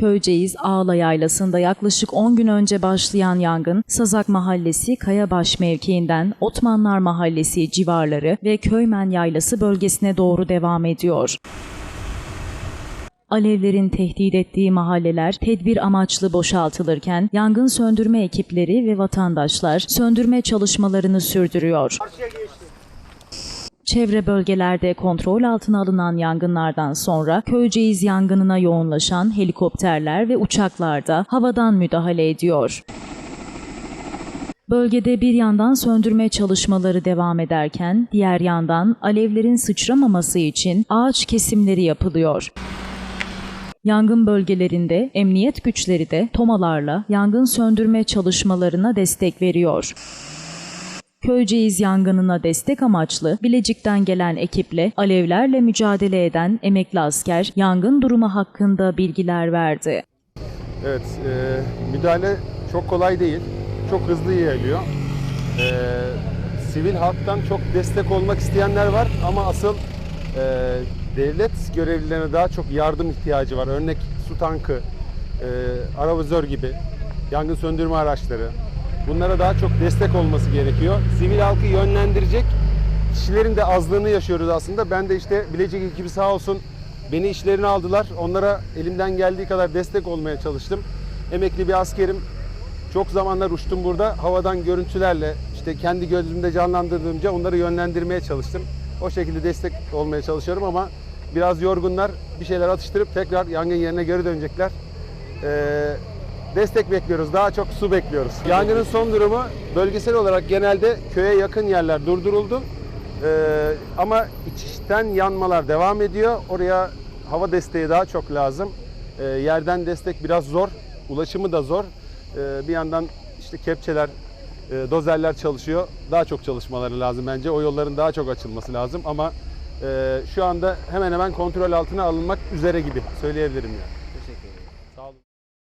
Köyceğiz Ağla Yaylası'nda yaklaşık 10 gün önce başlayan yangın, Sazak Mahallesi Kayabaş mevkiinden Otmanlar Mahallesi civarları ve Köymen Yaylası bölgesine doğru devam ediyor. Alevlerin tehdit ettiği mahalleler tedbir amaçlı boşaltılırken yangın söndürme ekipleri ve vatandaşlar söndürme çalışmalarını sürdürüyor. Çevre bölgelerde kontrol altına alınan yangınlardan sonra Köyceğiz yangınına yoğunlaşan helikopterler ve uçaklar da havadan müdahale ediyor. Bölgede bir yandan söndürme çalışmaları devam ederken diğer yandan alevlerin sıçramaması için ağaç kesimleri yapılıyor. Yangın bölgelerinde emniyet güçleri de tomalarla yangın söndürme çalışmalarına destek veriyor. Köyceğiz yangınına destek amaçlı Bilecik'ten gelen ekiple alevlerle mücadele eden emekli asker yangın durumu hakkında bilgiler verdi. Evet, e, müdahale çok kolay değil. Çok hızlı yayılıyor. E, sivil halktan çok destek olmak isteyenler var ama asıl e, devlet görevlilerine daha çok yardım ihtiyacı var. Örnek su tankı, e, aravizör gibi yangın söndürme araçları. Bunlara daha çok destek olması gerekiyor. Sivil halkı yönlendirecek kişilerin de azlığını yaşıyoruz aslında. Ben de işte Bilecik ekibi sağ olsun beni işlerine aldılar. Onlara elimden geldiği kadar destek olmaya çalıştım. Emekli bir askerim. Çok zamanlar uçtum burada. Havadan görüntülerle işte kendi gözümde canlandırdığımca onları yönlendirmeye çalıştım. O şekilde destek olmaya çalışıyorum ama biraz yorgunlar. Bir şeyler atıştırıp tekrar yangın yerine geri dönecekler. Ee, destek bekliyoruz. Daha çok su bekliyoruz. Yangının son durumu bölgesel olarak genelde köye yakın yerler durduruldu. Ee, ama içten yanmalar devam ediyor. Oraya hava desteği daha çok lazım. Ee, yerden destek biraz zor. Ulaşımı da zor. Ee, bir yandan işte kepçeler, e, dozerler çalışıyor. Daha çok çalışmaları lazım bence. O yolların daha çok açılması lazım ama e, şu anda hemen hemen kontrol altına alınmak üzere gibi söyleyebilirim yani.